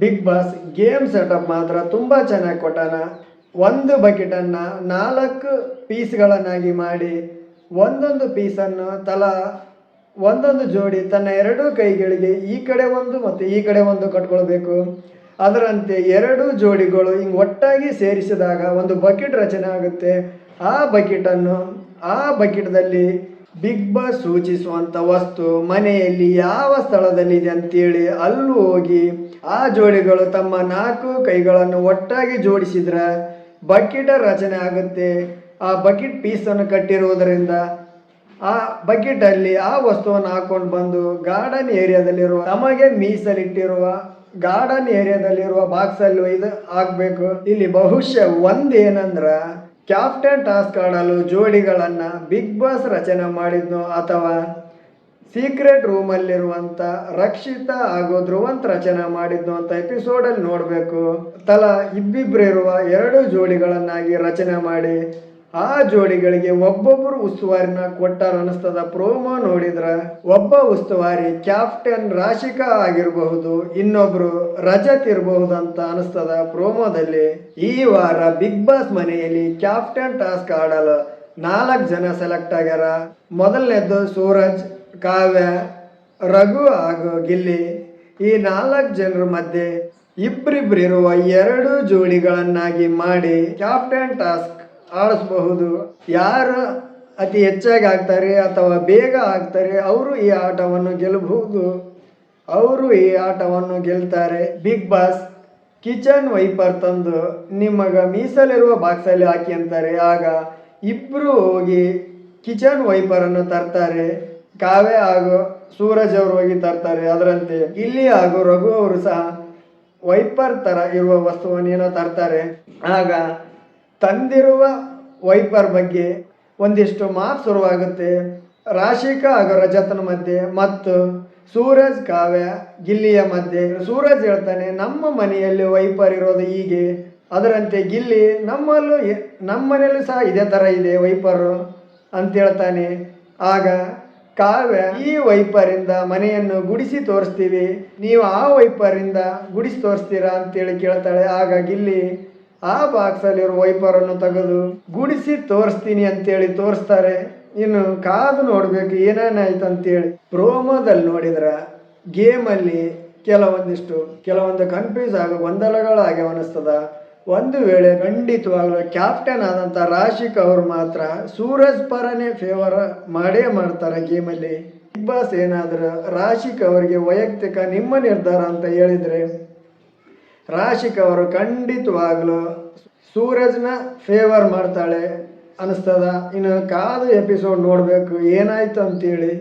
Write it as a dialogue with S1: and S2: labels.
S1: Big boss game setup ಮಾತ್ರ ತುಂಬ ಚೆನ್ನಾಗಿ ಕೊಟ್ಟಾನ. ಒಂದು ಬಕೆಟನ್ನು ನಾಲ್ಕು ಪೀಸ್ಗಳನ್ನಾಗಿ ಮಾಡಿ, ಒಂದೊಂದು ಪೀಸನ್ನು ತಲಾ ಒಂದೊಂದು ಜೋಡಿ ತನ್ನ ಎರಡೂ ಕೈಗಳಿಗೆ ಈ ಕಡೆ ಒಂದು ಮತ್ತು ಈ ಕಡೆ ಒಂದು ಕಟ್ಕೊಳ್ಬೇಕು. ಅದರಂತೆ ಎರಡು ಜೋಡಿಗಳು ಹಿಂಗೆ ಒಟ್ಟಾಗಿ ಸೇರಿಸಿದಾಗ ಒಂದು ಬಕೆಟ್ ರಚನೆ ಆಗುತ್ತೆ. ಆ ಬಕೆಟನ್ನು ಆ ಬಕೆಟ್ದಲ್ಲಿ ಬಿಗ್ ಬಾಸ್ ಸೂಚಿಸುವಂಥ ವಸ್ತು ಮನೆಯಲ್ಲಿ ಯಾವ ಸ್ಥಳದಲ್ಲಿದೆ ಅಂತೇಳಿ ಅಲ್ಲೂ ಹೋಗಿ ಆ ಜೋಡಿಗಳು ತಮ್ಮ ನಾಲ್ಕು ಕೈಗಳನ್ನು ಒಟ್ಟಾಗಿ ಜೋಡಿಸಿದ್ರ ಬಕೆಟ್ ರಚನೆ ಆಗುತ್ತೆ. ಆ ಬಕೆಟ್ ಪೀಸನ್ನು ಕಟ್ಟಿರುವುದರಿಂದ ಆ ಬಕೆಟ್ ಅಲ್ಲಿ ಆ ವಸ್ತುವನ್ನು ಹಾಕೊಂಡು ಬಂದು ಗಾರ್ಡನ್ ಏರಿಯಾದಲ್ಲಿರುವ ತಮಗೆ ಮೀಸಲಿಟ್ಟಿರುವ ಗಾರ್ಡನ್ ಏರಿಯಾದಲ್ಲಿರುವ ಬಾಕ್ಸ್ ಅಲ್ಲಿ ಇದು ಹಾಕ್ಬೇಕು. ಇಲ್ಲಿ ಬಹುಶಃ ಒಂದೇನಂದ್ರ ಕ್ಯಾಪ್ಟನ್ ಟಾಸ್ಕ್ ಆಡಲು ಜೋಡಿಗಳನ್ನ ಬಿಗ್ ಬಾಸ್ ರಚನೆ ಮಾಡಿದ್ನೋ ಅಥವಾ ಸೀಕ್ರೆಟ್ ರೂಮಲ್ಲಿರುವಂಥ ರಕ್ಷಿತ ಹಾಗೂ ಧ್ರುವಂತ್ ರಚನೆ ಮಾಡಿದ್ನು ಅಂತ ಎಪಿಸೋಡಲ್ಲಿ ನೋಡಬೇಕು. ತಲಾ ಇಬ್ಬಿಬ್ರು ಇರುವ ಎರಡು ಜೋಡಿಗಳನ್ನಾಗಿ ರಚನೆ ಮಾಡಿ, ಆ ಜೋಡಿಗಳಿಗೆ ಒಬ್ಬೊಬ್ಬರು ಉಸ್ತುವಾರಿನ ಕೊಟ್ಟಾರ ಅನಿಸ್ತದ ಪ್ರೋಮೋ ನೋಡಿದ್ರ. ಒಬ್ಬ ಉಸ್ತುವಾರಿ ಕ್ಯಾಪ್ಟನ್ ರಾಶಿಕಾ ಆಗಿರಬಹುದು, ಇನ್ನೊಬ್ರು ರಜತ್ ಇರಬಹುದು ಅಂತ ಅನಿಸ್ತದ ಪ್ರೋಮೋದಲ್ಲಿ. ಈ ವಾರ ಬಿಗ್ ಬಾಸ್ ಮನೆಯಲ್ಲಿ ಕ್ಯಾಪ್ಟನ್ ಟಾಸ್ಕ್ ಆಡಲು ನಾಲ್ಕು ಜನ ಸೆಲೆಕ್ಟ್ ಆಗ್ಯಾರ. ಮೊದಲನೇದ್ದು ಸೂರಜ್ ಕಾವ್ಯ ರಘು ಹಾಗೂ ಗಿಲ್ಲಿ ಈ ನಾಲ್ಕು ಜನರ ಮಧ್ಯೆ ಇಬ್ಬರಿಬ್ಬರಿರುವ ಎರಡು ಜೋಡಿಗಳನ್ನಾಗಿ ಮಾಡಿ ಕ್ಯಾಪ್ಟನ್ ಟಾಸ್ಕ್ ಆಡಿಸಬಹುದು. ಯಾರು ಅತಿ ಹೆಚ್ಚಾಗಿ ಆಗ್ತಾರೆ ಅಥವಾ ಬೇಗ ಆಗ್ತಾರೆ ಅವರು ಈ ಆಟವನ್ನು ಗೆಲ್ಲಬಹುದು. ಅವರು ಈ ಆಟವನ್ನು ಗೆಲ್ತಾರೆ. ಬಿಗ್ ಬಾಸ್ ಕಿಚನ್ ವೈಪರ್ ತಂದು ನಿಮಗ ಮೀಸಲಿರುವ ಬಾಕ್ಸಲ್ಲಿ ಹಾಕಿ ಅಂತಾರೆ. ಆಗ ಇಬ್ಬರು ಹೋಗಿ ಕಿಚನ್ ವೈಪರನ್ನು ತರ್ತಾರೆ. ಕಾವ್ಯ ಹಾಗೂ ಸೂರಜ್ ಅವರು ಹೋಗಿ ತರ್ತಾರೆ ಅದರಂತೆ. ಇಲ್ಲಿ ಹಾಗೂ ರಘು ಅವರು ಸಹ ವೈಪರ್ ತರ ಇರುವ ವಸ್ತುವನ್ನು ಏನೋ ತರ್ತಾರೆ. ಆಗ ತಂದಿರುವ ವೈಪರ್ ಬಗ್ಗೆ ಒಂದಿಷ್ಟು ಮಾತು ಶುರುವಾಗುತ್ತೆ. ರಾಶಿಕಾ ಹಾಗೂ ರಜತನ ಮಧ್ಯೆ ಮತ್ತು ಸೂರಜ್ ಕಾವ್ಯ ಗಿಲ್ಲಿಯ ಮಧ್ಯೆ. ಸೂರಜ್ ಹೇಳ್ತಾನೆ, ನಮ್ಮ ಮನೆಯಲ್ಲಿ ವೈಪರ್ ಇರೋದು ಹೀಗೆ. ಅದರಂತೆ ಗಿಲ್ಲಿ, ನಮ್ಮಲ್ಲೂ ನಮ್ಮ ಮನೆಯಲ್ಲೂ ಸಹ ಇದೇ ಥರ ಇದೆ ವೈಪರು ಅಂತ ಹೇಳ್ತಾನೆ. ಆಗ ಕಾವ್ಯ ಈ ವೈಪರಿಂದ ಮನೆಯನ್ನು ಗುಡಿಸಿ ತೋರಿಸ್ತೀವಿ. ನೀವು ಆ ವೈಪರಿಂದ ಗುಡಿಸಿ ತೋರಿಸ್ತೀರಾ ಅಂತೇಳಿ ಕೇಳ್ತಾಳೆ. ಹಾಗಾಗಿ ಇಲ್ಲಿ ಆ ಬಾಕ್ಸಲ್ಲಿರೋ ವೈಪರನ್ನು ತೆಗೆದು ಗುಡಿಸಿ ತೋರಿಸ್ತೀನಿ ಅಂತೇಳಿ ತೋರಿಸ್ತಾರೆ. ಇನ್ನು ಕಾದು ನೋಡ್ಬೇಕು ಏನೇನಾಯ್ತು ಅಂತೇಳಿ. ಪ್ರೋಮೋದಲ್ಲಿ ನೋಡಿದ್ರ ಗೇಮಲ್ಲಿ ಕೆಲವೊಂದಿಷ್ಟು, ಕೆಲವೊಂದು ಕನ್ಫ್ಯೂಸ್ ಆಗೋ ಗೊಂದಲಗಳಾಗ್ಯಾವ ಅನಿಸ್ತದ. ಒಂದು ವೇಳೆ ಖಂಡಿತವಾಗ್ಲೂ ಕ್ಯಾಪ್ಟನ್ ಆದಂಥ ರಾಶಿಕ್ ಅವರು ಮಾತ್ರ ಸೂರಜ್ ಪರನೇ ಫೇವರ್ ಮಾಡೇ ಮಾಡ್ತಾರೆ ಗೇಮಲ್ಲಿ ಬಿಗ್ ಬಾಸ್ ಏನಾದರೂ ರಾಶಿಕ್ ಅವರಿಗೆ ವೈಯಕ್ತಿಕ ನಿಮ್ಮ ನಿರ್ಧಾರ ಅಂತ ಹೇಳಿದರೆ, ರಾಶಿಕ್ ಅವರು ಖಂಡಿತವಾಗ್ಲೂ ಸೂರಜ್ನ ಫೇವರ್ ಮಾಡ್ತಾಳೆ ಅನಿಸ್ತದ ಇನ್ನು ಕಾದು ಎಪಿಸೋಡ್ ನೋಡಬೇಕು ಏನಾಯ್ತು ಅಂತೇಳಿ.